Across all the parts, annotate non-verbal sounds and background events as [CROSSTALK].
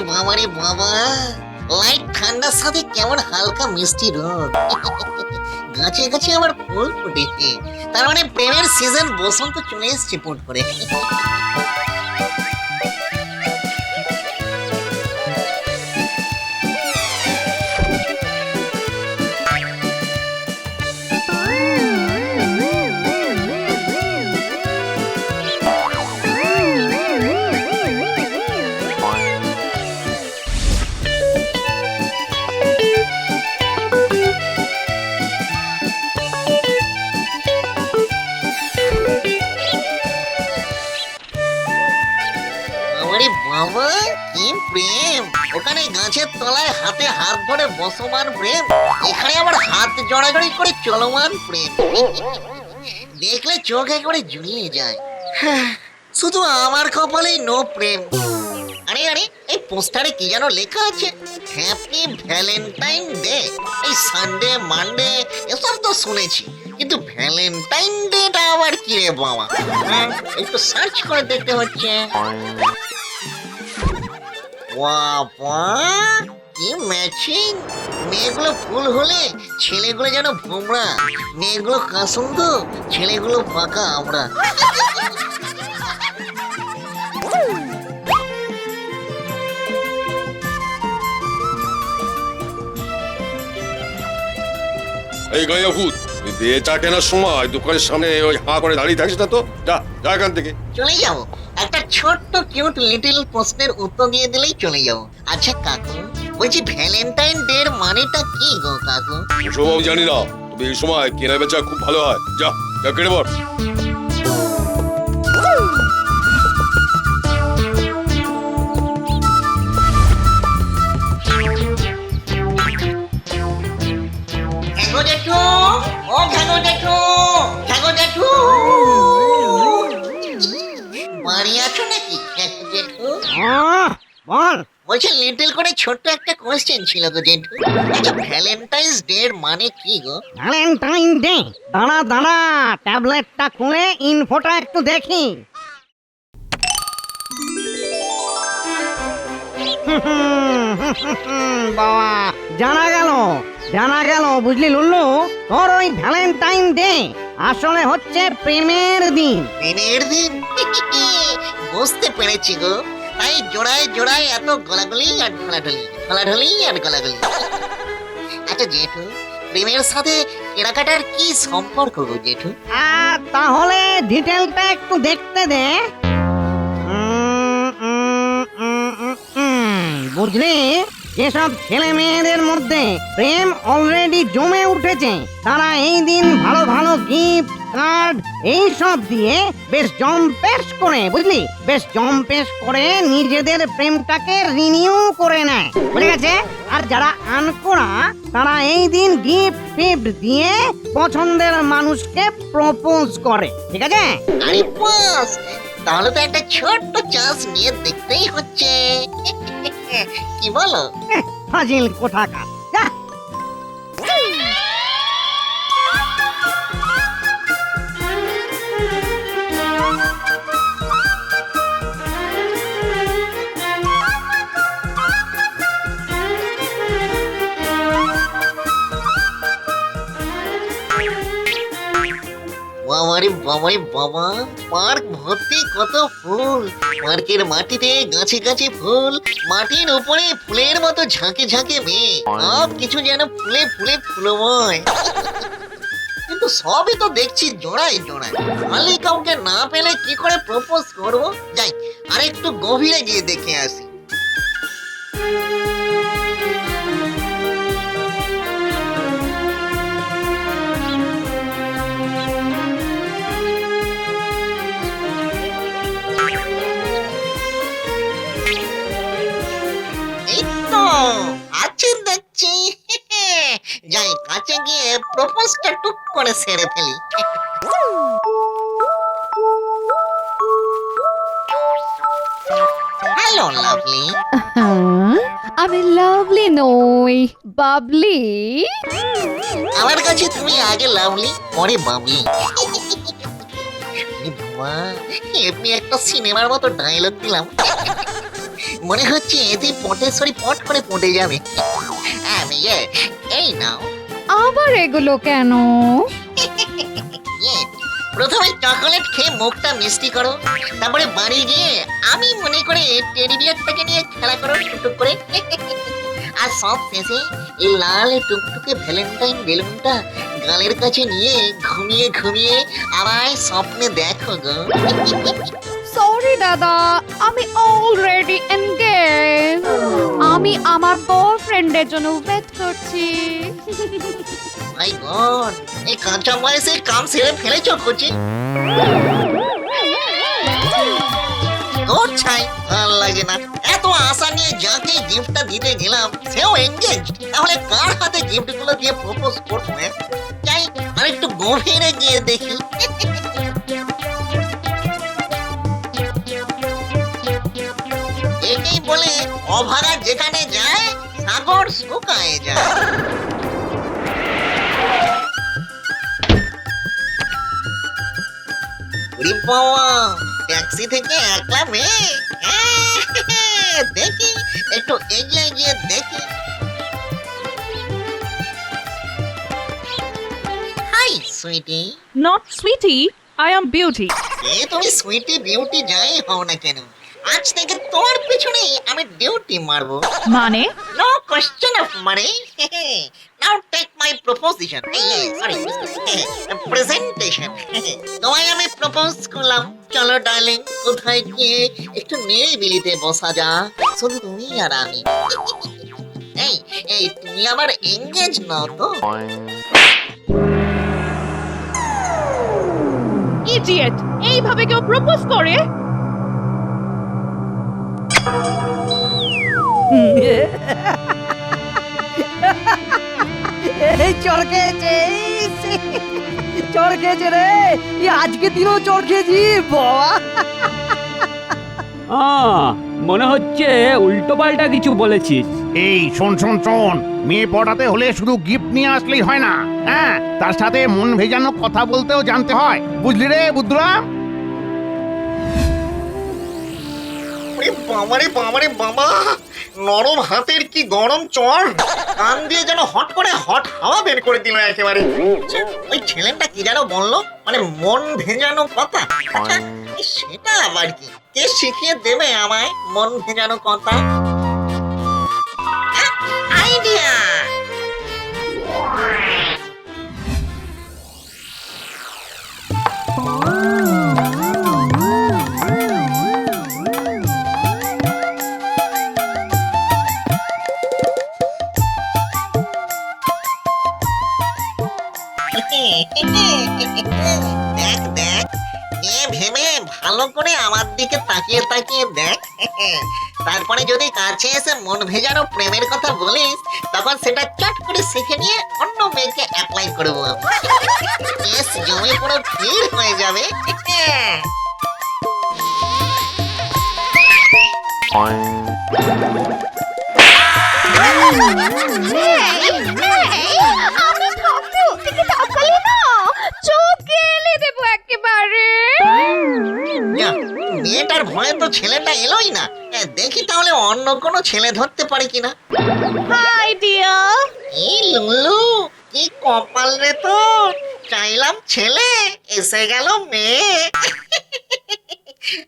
বাবা। লাইট ঠান্ডার সাথে কেমন হালকা মিষ্টি রোদ। গাছে গাছে আবার ফুল ফুটেছে। তার মানে প্রেমের সিজন বসন্ত চলে এসছে পোট করে। বাবা কি প্রেম? ওখানে গাছের তলায় হাতে হাত ধরে বসমান প্রেম। এখানে আবার হাত জড়াজড়ি করে চলমান প্রেম। [LAUGHS] দেখলে চোখ একেবারে জুড়িয়ে যায়। [LAUGHS] শুধু আমার কপালেই নো প্রেম। আরে আরে এই পোস্টারে কি যেন লেখা আছে? Happy Valentine Day. এই সানডে মানডে এসব তো শুনেছি। কিন্তু ভ্যালেন্টাইন ডেটা আবার কি রে বাবা? হ্যাঁ, একটু সার্চ করে দেখতে হচ্ছে। বাবা কি ম্যাচিং মেয়েগুলো ফুল হলে ছেলেগুলো যেন ভোমরা। মেয়েগুলো কাসুন্দ ছেলেগুলো ফাঁকা আমরা। এই গাইয়া ভূত দিয়ে চা কেনার সময় দোকানের সামনে ওই হাঁ করে দাঁড়িয়ে থাকিস না তো? যা যা এখান থেকে। চলে যাব। একটা ছোট্ট কিউট লিটল প্রশ্নের উত্তর দিয়ে দিলেই চলে যাব। আচ্ছা কাকু বলছি ভ্যালেন্টাইন ডে এর মানেটা কি গো কাকু? ওসব আমি জানি না তবে এই সময় কেনা বেচা খুব ভালো হয়। যা যা কেটে পড় ও জেঠু জেঠু বাড়ি আছো নাকি? জেঠু বল। বলছি লিটল করে ছোট্ট একটা কোয়েশ্চেন ছিল গো জেঠু। আচ্ছা ভ্যালেন্টাইন্স ডে এর মানে কি গো? ভ্যালেন্টাইন ডে দাঁড়া দাঁড়া ট্যাবলেটটা খুলে ইনফোটা একটু দেখি। [LAUGHS] বাবা জানা গেল জানা গেল বুঝলি লুল্লু? তোর ওই ভ্যালেন্টাইন ডে আসলে হচ্ছে প্রেমের দিন। দিনের দিন? বুঝতে পেরেছি গো। তাই জোড়ায় জোড়ায় এত গলাগলি আর ঢলাঢলি ঢলাঢলি আর গলাগলি। আচ্ছা জেঠু, প্রেমের সাথে কেনাকাটার কি সম্পর্ক গো, জেঠু? তাহলে ডিটেলটা একটু দেখতে দে। বুঝলি? যেসব ছেলে মেয়েদের মধ্যে প্রেম অলরেডি জমে উঠেছে, তারা এই দিন ভালো ভালো গিফট কার্ড এই সব দিয়ে বেশ জম্পেশ করে বুঝলি? বেশ জম্পেশ করে নিজেদের প্রেমটাকে রিনিউ করে নেয় বুঝে গেছে? আর যারা আনকোড়া তারা এই দিন গিফট ফিফট দিয়ে পছন্দের মানুষকে প্রপোজ করে ঠিক আছে? আরে বাস তাহলে তো একটা ছোট্ট চান্স নিয়ে দেখতেই হচ্ছে। [LAUGHS] কি বলো? ফাজিল কোথাকার। বাবারে বাবারে বাবা, পার্ক ভর্তি কত ফুল। পার্কের মাটিতে গাছে গাছে ফুল, মাটির উপরে ফুলের মতো ঝাঁকে ঝাঁকে মেয়ে। সব কিছু যেন ফুলে ফুলে ফুলময়। কিন্তু সবই তো দেখছি জোড়ায় জোড়ায়। খালি কাউকে না পেলে কি করে প্রপোজ করব? যাই আর একটু গভীরে গিয়ে দেখে আসি। সেরে ফেলি। হ্যালো লাভলি হ্যাঁ আমি লাভলি নই বাবলি আমার কাছে তুমি আগে লাভলি পরে বাবলি এ বাবা, এমনি একটা সিনেমার মতো ডায়লগ দিলাম মনে হচ্ছে এতে পটেশ্বরী পট করে পটে যাবে। আমি এ, এই নাও। আবার এগুলো কেন? প্রথমে চকোলেট খেয়ে মুখটা মিষ্টি করো, তারপরে বাড়ি গিয়ে আমি মনে করে টেডি বিয়ারটাকে নিয়ে খেলা করো, টুকটুক করে। আর সব শেষে এই লাল টুকটুকে ভ্যালেন্টাইন বেলুনটা গালের কাছে নিয়ে ঘুমিয়ে ঘুমিয়ে আমায় স্বপ্নে দেখো গো। সরি দাদা, আমি অলরেডি এনগেজ আমি আমার বয়ফ্রেন্ডের জন্য ওয়েট করছি। মাই গড, এই কাঁচা বয়সে কাম সেরে ফেলেছ কোচি তোর ছাই, ভালো লাগে না। এত আশা নিয়ে যাকে গিফটটা দিতে গেলাম, সেও এঙ্গেজ তাহলে কার হাতে গিফটগুলো দিয়ে প্রপোজ করব হ্যাঁ? যাই, আর একটু গভীরে গিয়ে দেখি। একেই বলে, অভাগা যেখানে যায়, সাগর শুকায় যায়। বাবা ট্যাক্সি থেকে একলা মেয়ে। হ্যাঁ, দেখি একটু এগিয়ে গিয়ে দেখি। Hi sweetie Not sweetie I am beauty. এ তুমি সুইটি বিউটি যাই হও না কেন? আজ থেকে তোর পিছনেই আমি ডিউটি মারবো। মানে? No question of money now take my proposition sorry presentation তোমায় আমি প্রপোজ করলাম। চলো ডার্লিং কোথায় গিয়ে একটু নিরিবিলিতে বসা যা। শুধু তুমি আর আমি। এই এই তুমি আবার এঙ্গেজ নও তো। ইডিয়েট এইভাবে কেউ প্রপোজ করে? চর খেয়েছে চর খেয়েছে রে। আজকে দিনও চর খেয়েছি বাবা। আহ, মনে হচ্ছে উল্টো পাল্টা কিছু বলেছিস। এই শোন শোন শোন। মেয়ে পড়াতে হলে শুধু গিফট নিয়ে আসলেই হয় না। হ্যাঁ তার সাথে মন ভেজানো কথা বলতেও জানতে হয়। বুঝলি রে বুদ্ধরাম? বাবারে বাবারে বাবা! নরম হাতের কি গরম চর কান দিয়ে যেন হট করে হট হাওয়া বের করে দিল একেবারে। ওই ছেলেটা কি যেন বলল? মানে মন ভেজানো কথা। আচ্ছা, সেটা আবার কি? কে শিখিয়ে দেবে আমায় মন ভেজানো কথা? আইডিয়া দেখ তাকিয়ে দেখ তারপরে যদি কাছে এসে মন ভেজানো প্রেমের কথা বলিস তখন সেটা চট করে শিখে নিয়ে অন্য মেয়েকে অ্যাপ্লাই করব কেস জমে পুরো ভিড় হয়ে যাবে থাকতে অন্য কোনো ছেলে ধরতে পারে কিনা? হাই ডিয়ার এই লুলু? কি কপাল রে তোর চাইলাম ছেলে এসে গেল মেয়ে।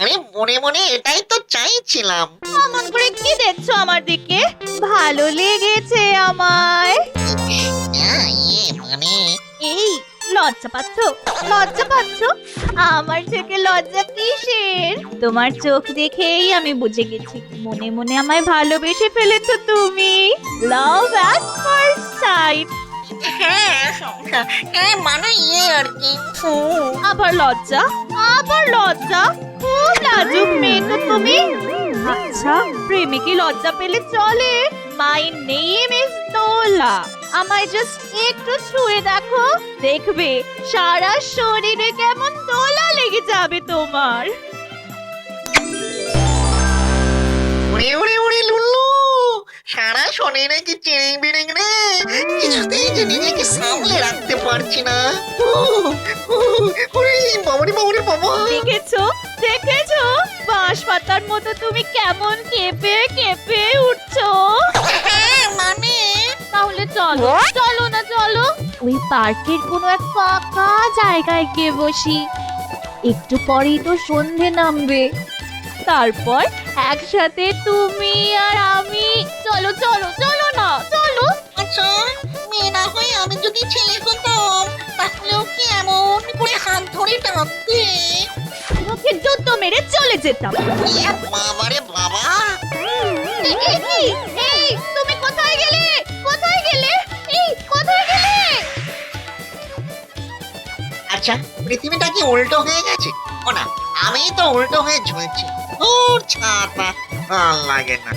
আরে মনে মনে এটাই তো চাইছিলাম। অমন করে কি দেখছ আমার দিকে? ভালো লেগেছে আমায়। আহ, ইয়ে মানে এই লজ্জা পাচ্ছ? লজ্জা পাচ্ছ? আমার থেকে লজ্জা কিসের? তোমার চোখ দেখেই আমি বুঝে গেছি। মনে মনে আমায় ভালোবেসে ফেলেছো তুমি। লাভ অ্যাট ফার্স্ট সাইট হ্যাঁ হ্যাঁ মানে ইয়ে আর কি। আবার লজ্জা? আবার লজ্জা? খুব লাজুক মেয়ে তো তুমি। আচ্ছা প্রেমে কি লজ্জা পেলে চলে? মাই নেম ইজ দোলা আমায় জাস্ট একটু ছুঁয়ে দেখো। দেখবে সারা শরীরে কেমন দোলা লেগে যাবে তোমার। উড়ে উড়ে উড়ে লুল্লু সারা শরীরে কি চিড়িং বিড়িং রে? কিছুতেই যে নিজেকে সামলে রাখতে পারছি না। উহ, উহ, বাবারে বাবারে বাবা। দেখেছ দেখেছ? বাঁশ পাতার মতো তুমি কেমন কেঁপে কেঁপে উঠছো। হ্যাঁ মানে চলো চলো না চলো। ওই পার্কের কোনো এক ফাঁকা জায়গায় গিয়ে বসি। একটু পরেই তো সন্ধে নামবে। তারপর একসাথে তুমি আর আমি। চলো চলো চলো না চলো। আচ্ছা মেয়ে না হয়ে আমি যদি ছেলে হতাম তাহলেও কি এমন করে হাত ধরে টানতে? তোমাকে জুতো মেরে চলে যেতাম। বাবারে বাবা। এই তুমি কোথায় গেলে? আচ্ছা পৃথিবীটা কি উল্টো হয়ে গেছে? ও না আমি তো উল্টো হয়ে ঝুলছি। ভালো লাগে না।